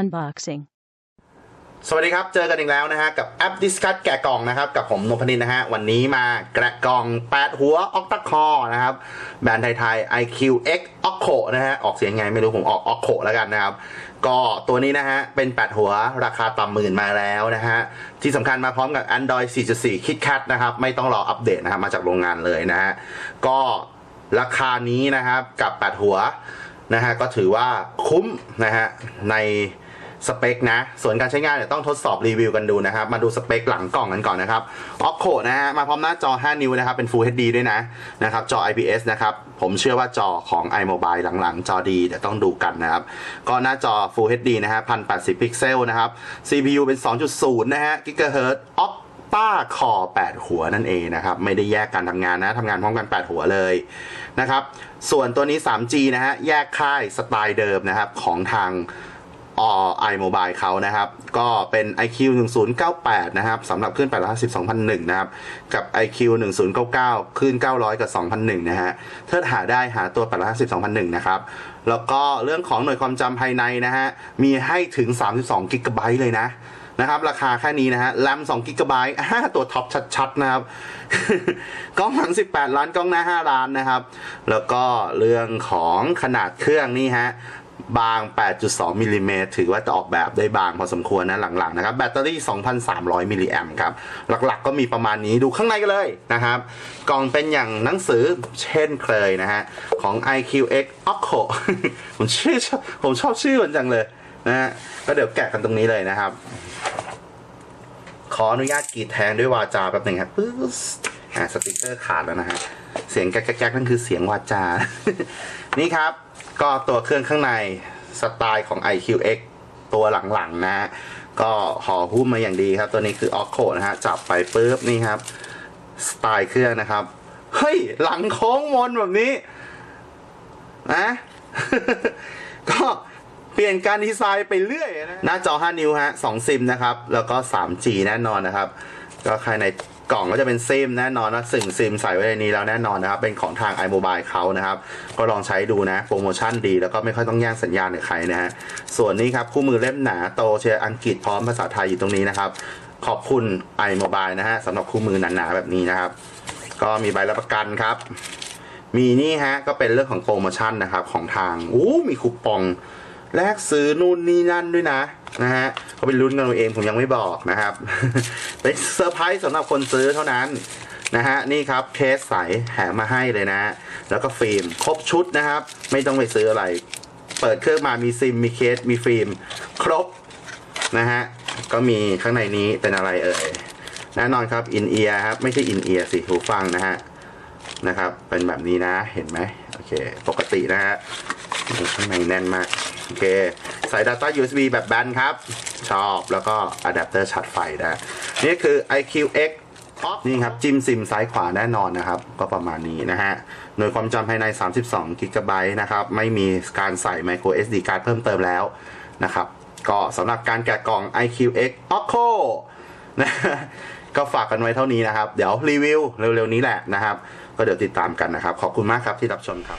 Unboxing. สวัสดีครับ เจอกันอีกแล้วนะฮะ กับแอป Discuss แกะกล่องนะครับ กับผมนพนินนะฮะ วันนี้มาแกะกล่อง 8 หัว Octa Core นะครับ แบรนด์ไทยๆ IQX Occo นะฮะ ออกเสียงไงไม่รู้ผมออก Occo แล้วกันนะครับ ก็ตัวนี้นะฮะ เป็น 8 หัวราคาต่ำหมื่นมาแล้วนะฮะ ที่สำคัญมาพร้อมกับ Android 4.4 KitKat นะครับ ไม่ต้องรออัปเดตนะครับ มาจากโรงงานเลยนะฮะ ก็ราคานี้นะครับกับ 8 หัว นะฮะก็ถือว่าคุ้มนะฮะในสเปคนะ ส่วนการใช้งานเนี่ยต้องทดสอบรีวิวกันดูนะครับ มาดูสเปคหลังกล่องกันก่อนนะครับ Oppo นะฮะ มาพร้อมหน้าจอ 5 นิ้วนะครับ เป็น Full HD ด้วยนะ นะครับ จอ IPS นะครับ ผมเชื่อว่าจอของ iMobile หลังๆ จอดีเดี๋ยวต้องดูกันนะครับ ก็หน้าจอ Full HD นะฮะ 1080 พิกเซลนะครับ CPU เป็น 2.0 นะฮะ GHz Op ป้าคอ 8 หัวนั่นเองนะครับ ไม่ได้แยกการทำงานนะทำงานพร้อมกัน 8 หัวเลยนะครับ ส่วนตัวนี้ 3G นะฮะ แยกค่ายสไตล์เดิมนะครับ ของทางอไอโมบายเขานะครับ ก็เป็น iQ 1098 นะครับสำหรับคลื่น852,001 นะครับ กับ iQ 1099คลื่น900 กับ 2001 นะฮะเทิดหาได้หาตัว852,001 นะครับ แล้วก็เรื่องของหน่วยความจำภายในนะฮะ มีให้ถึง 32 กิกะไบต์เลยนะ นะครับ ราคาแค่นี้นะฮะแรม2กิกะไบต์ตัวท็อปชัดๆนะครับ กล้องหลัง 18 ล้านกล้องหน้า 5 ล้านนะครับ แล้วก็เรื่องของขนาดเครื่องนี่ฮะบาง 8.2มิลลิเมตรถือว่าจะออกแบบได้บางพอสมควรนะหลังๆนะครับ แบตเตอรี่ 2,300 มิลลิแอมครับ หลักๆก็มีประมาณนี้ดูข้างในกันเลยนะครับ กล่องเป็นอย่างหนังสือเช่นเคยนะฮะ ของ IQX Occo ผมชื่อชอบผมชอบชื่อมันจังเลยนะฮะก็เดี๋ยวแกะกันตรงนี้เลยนะครับ ขออนุญาตกรีดแทงด้วยวาจาแป๊บหนึ่งครับปึ๊บอ่าสติกเกอร์ขาดแล้วนะฮะเสียงแก๊กๆนั่นคือเสียงวาจา นี่ครับ ก็ตัวเครื่องข้างในสไตล์ของ IQX ตัวหลังๆนะฮะก็ห่อหุ้มมาอย่างดีครับ ตัวนี้คือ Occo นะฮะจับไปปุ๊บนี่ครับสไตล์เครื่องนะครับ เฮ้ย หลังโค้งมนแบบนี้นะก็ เปลี่ยนการดีไซน์ไปเรื่อยนะหน้าจอ 5 นิ้วฮะ2ซิมนะครับ แล้วก็ 3G แน่นอนนะครับ ก็ภายในกล่องก็จะเป็นซิมแน่นอนนะสึ่งซิมใส่ไว้ในนี้แล้วแน่นอนนะครับ เป็นของทาง iMobile เขานะครับ ก็ลองใช้ดูนะ โปรโมชั่นดี แล้วก็ไม่ค่อยต้องแย่งสัญญาณกับใครนะฮะ ส่วนนี้ครับ คู่มือเล่มหนาโตเชียร์อังกฤษพร้อมภาษาไทยอยู่ตรงนี้นะครับ ขอบคุณ iMobile นะฮะสำหรับคู่มือหนาๆแบบนี้นะครับ ก็มีใบรับประกันครับ มีนี่ฮะก็เป็นเรื่องของโปรโมชั่นนะครับของทางอู้มีคูปอง แลกซื้อนู่นนี่นั่นด้วยนะนะฮะเขาเป็นรุ่นกันเอาเองผมยังไม่บอกนะครับเป็นเซอร์ไพรส์สำหรับคนซื้อเท่านั้นนะฮะนี่ครับเคสใสแถมมาให้เลยนะ แล้วก็ฟิล์มครบชุดนะครับ ไม่ต้องไปซื้ออะไร เปิดเครื่องมามีซิมมีเคสมีฟิล์ม ครบนะฮะก็มีข้างในนี้เป็นอะไรเอ่ยแน่นอนครับอินเอียร์ครับไม่ใช่อินเอียร์สิหูฟังนะฮะนะครับ เป็นแบบนี้นะเห็นไหมโอเค ปกตินะฮะข้างในแน่นมาก โอเคใส่ Data USB แบบแบนครับ ชอบแล้วก็อะแดปเตอร์ชาร์จไฟได้นี่คือ IQX นี่ครับ จิ้มซิมซ้ายขวาแน่นอนนะครับ ก็ประมาณนี้นะฮะหน่วยความจำภายใน 32 g b นะครับ ไม่มีการใส่ micro SD card เพิ่มเติมแล้วนะครับ ก็สำหรับการแกะกล่อง IQX Occo นะก็ฝากกันไว้เท่านี้นะครับ เดี๋ยวรีวิวเร็วๆนี้แหละนะครับ ก็เดี๋ยวติดตามกันนะครับ ขอบคุณมากครับที่รับชมครับ